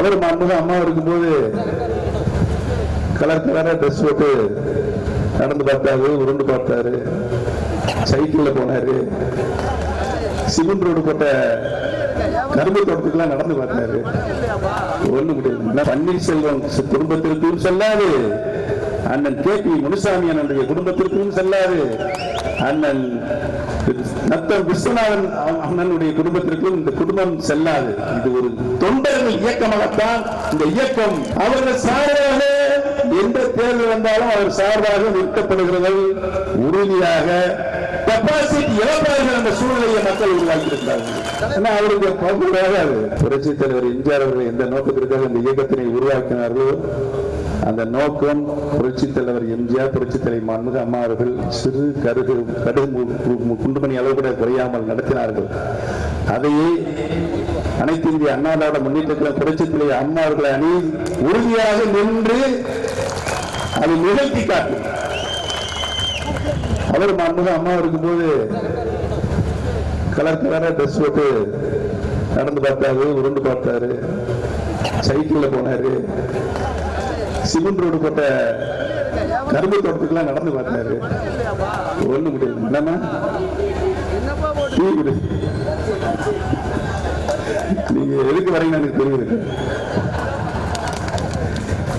அவர் மாண்புக அம்மா இருக்கும்போது கலர் கலரா ட்ரெஸ் போட்டு நடந்து பார்த்தாரு உருண்டு பார்த்தாரு சைக்கிள்ல போனாரு. சிமெண்ட் ரோடு போட்ட கரும்பு தோட்டத்துக்குலாம் நடந்து பார்த்தாரு. ஒண்ணு முடியாது பன்னீர்செல்வம் குடும்பத்திற்கும் செல்லாது. அண்ணன் கே பி முனுசாமி அண்ணனுடைய குடும்பத்திற்கும் செல்லாது. அண்ணன் நத்தம் விஸ்வநாதன் அண்ணனுடைய குடும்பத்திற்கும் இந்த குடும்பம் செல்லாது. இது ஒரு தொண்டர்கள் இயக்கமாகத்தான் இந்த இயக்கம். அவர்கள் சார்பாக எந்த தேர்தல் வந்தாலும் அவர் சார்பாக நிறுத்தப்படுகிறது உறுதியாக கெப்பாசிட்டி இழப்பார்கள் என்ற சூழ்நிலையை மக்கள் உருவாக்கியிருக்கிறார்கள். ஏன்னா அவருடைய பகுதியாக புரட்சி தலைவர் எம்ஜிஆர் அவர்கள் எந்த நோக்கத்திற்காக இந்த இயக்கத்தினை உருவாக்கினார்களோ அந்த நோக்கம் புரட்சி தலைவர் எம்ஜிஆர் புரட்சி தலைவர் மாண்புக அம்மா அவர்கள் சிறு கருகு கடுகு குண்டுமணி அளவு கூட குறையாமல் நடத்தினார்கள். அதையே அனைத்து இந்திய அண்ணா திராவிட முன்னேற்றத்தில் புரட்சி தலைவர் அம்மா அவர்களை அணி உறுதியாக நின்று அதை நிகழ்த்தி காட்டும் அவர் மாண்புக அம்மா இருக்கும்போது கலர் கலரா ட்ரெஸ் போட்டு நடந்து பார்த்தாரு உருண்டு பார்த்தாரு சைக்கிள்ல போனாரு. சிமெண்ட் ரோடு போட்ட கரும்பு தோட்டத்துக்குலாம் நடந்து பார்த்தாரு ஒண்ணு முடியாது. என்னன்னா நீங்க எதுக்கு வரீங்கன்னு எனக்கு தெரியுது.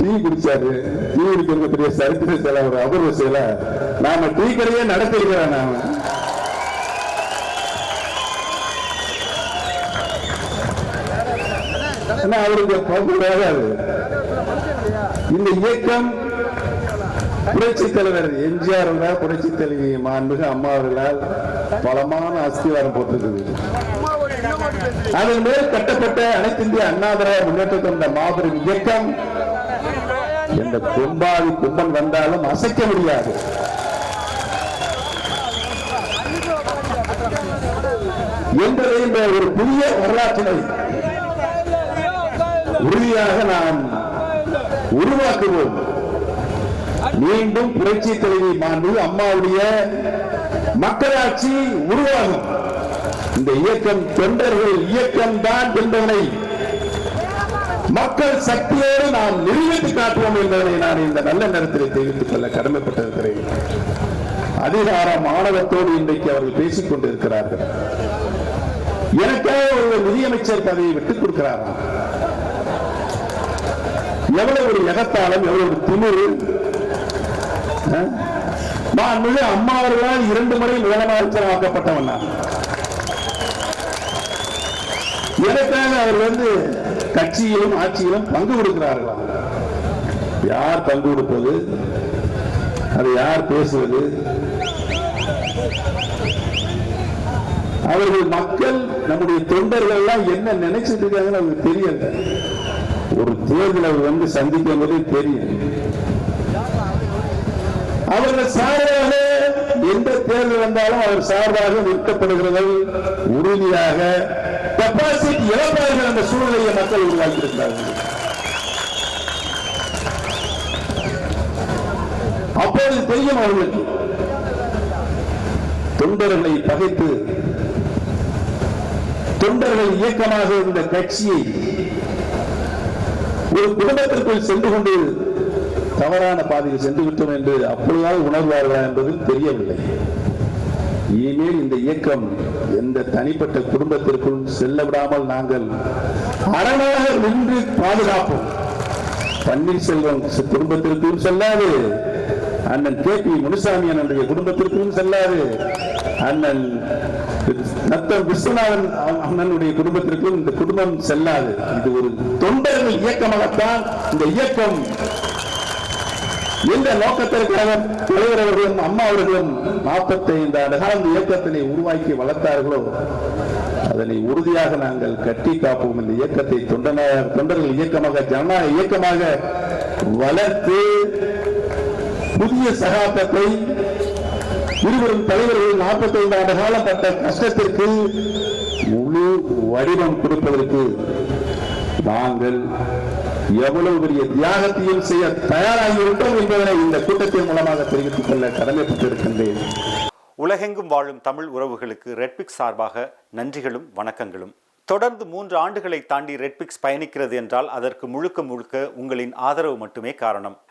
டீ குடிச்சாரு. டீ குடிக்கிறது பெரிய சரித்திர செயலா ஒரு அபூர்வ செயலா நாம டீ கடையே நடத்திருக்கிறோம் நாம. ஆனா அவருக்கு பங்கு வேறாது. இந்த இயக்கம் புரட்சி தலைவர் எம்ஜிஆர் அவர்களால் புரட்சி தலைவி மாண்புக அம்மா அவர்களால் பலமான அஸ்திவாரம் போட்டிருக்குது. அதன் மேல் கட்டப்பட்ட அனைத்து இந்திய அண்ணா திராவிட முன்னேற்ற கொண்ட மாபெரும் இயக்கம் எந்த கும்பாதி கும்பன் வந்தாலும் அசைக்க முடியாது. என்பதை இந்த ஒரு புதிய வரலாற்றினை உறுதியாக நாம் உருவாக்குவோம். மீண்டும் புரட்சி தலைவி மாண்பு அம்மாவுடைய மக்களாட்சி உருவாகும். இந்த இயக்கம் தொண்டர்கள் இயக்கம் தான் என்பதனை மக்கள் சக்தியோடு நாம் நிரூபித்து காட்டுவோம் என்பதனை நான் இந்த நல்ல நேரத்தில் தெரிவித்துக் கொள்ள கடமைப்பட்டிருக்கிறேன். அதிகார மாணவத்தோடு இன்றைக்கு அவர்கள் பேசிக் கொண்டிருக்கிறார்கள். எனக்காக ஒரு நிதியமைச்சர் பதவியை விட்டுக் கொடுக்கிறாராம் எவ்வளவு ஒரு எகத்தாளம் எவ்வளவு ஒரு திமிரு? மாண்புமிகு அம்மா அவர்களால் இரண்டு முறை முதலமைச்சர் ஆக்கப்பட்டவன் நான். எனக்காக அவர் வந்து கட்சியிலும் ஆட்சியிலும் பங்கு கொடுக்கிறார்களா? யார் பங்கு கொடுப்பது? அதை யார் பேசுவது? அவர்கள் மக்கள் நம்முடைய தொண்டர்கள் எல்லாம் என்ன நினைச்சிட்டு இருக்காங்கன்னு அவங்களுக்கு தெரியல. ஒரு தேர்தலை அவர் வந்து சந்திக்கும் போதே தெரியும். அவர்கள் சார்பாக எந்த தேர்தல் வந்தாலும் அவர் சார்பாக நிறுத்தப்படுகிறது உறுதியாக டெபாசிட் இழப்பார்கள் அந்த சூழ்நிலையை மக்கள் உருவாக்கியிருக்கிறார்கள். அப்போது தெரியும் அவர்களுக்கு தொண்டர்களை பகைத்து தொண்டர்கள் இயக்கமாக இருந்த கட்சியை ஒரு குடும்பத்திற்குள் சென்று கொண்டு தவறான பாதையில் சென்று விட்டோம் என்று அப்பொழுதாவது உணர்வார்களா என்பது தெரியவில்லை. இனிமேல் இந்த இயக்கம் எந்த தனிப்பட்ட குடும்பத்திற்குள் செல்ல விடாமல் நாங்கள் அரணாக நின்று பாதுகாப்போம். பன்னீர்செல்வம் குடும்பத்திற்கும் செல்லாது. அண்ணன் கே பி முனுசாமி அண்ணனுடைய குடும்பத்திற்கும் செல்லாது. அண்ணன் நத்தம் விஸ்வநாதன் அண்ணனுடைய குடும்பத்திற்கும் இந்த குடும்பம் செல்லாது. இது ஒரு தொண்டர்கள் இயக்கமாகத்தான் இந்த இயக்கம் எந்த நோக்கத்திற்காக தலைவர் அவர்களும் அம்மா அவர்களும் நாற்பத்தி ஐந்து ஆண்டு காலம் இந்த இயக்கத்தினை உருவாக்கி வளர்த்தார்களோ? அதனை உறுதியாக நாங்கள் கட்டி காப்போம். இந்த இயக்கத்தை தொண்டன தொண்டர்கள் இயக்கமாக ஜனநாயக இயக்கமாக வளர்த்து புதிய சகாப்தத்தை இருவரும் தலைவர்கள் நாற்பத்தி ஐந்து ஆண்டு காலம் பட்ட கஷ்டத்திற்கு முழு வடிவம் கொடுப்பதற்கு நாங்கள் எவ்வளவு பெரிய தியாகத்தையும் செய்ய தயாராகிவிட்டோம் என்பதனை இந்த கூட்டத்தின் மூலமாக தெரிவித்துக் கொள்ள கடமைப்பட்டிருக்கின்றேன். உலகெங்கும் வாழும் தமிழ் உறவுகளுக்கு ரெட்பிக் சார்பாக நன்றிகளும் வணக்கங்களும். தொடர்ந்து மூன்று ஆண்டுகளை தாண்டி ரெட்பிக்ஸ் பயணிக்கிறது என்றால் அதற்கு முழுக்க முழுக்க உங்களின் ஆதரவு மட்டுமே காரணம்.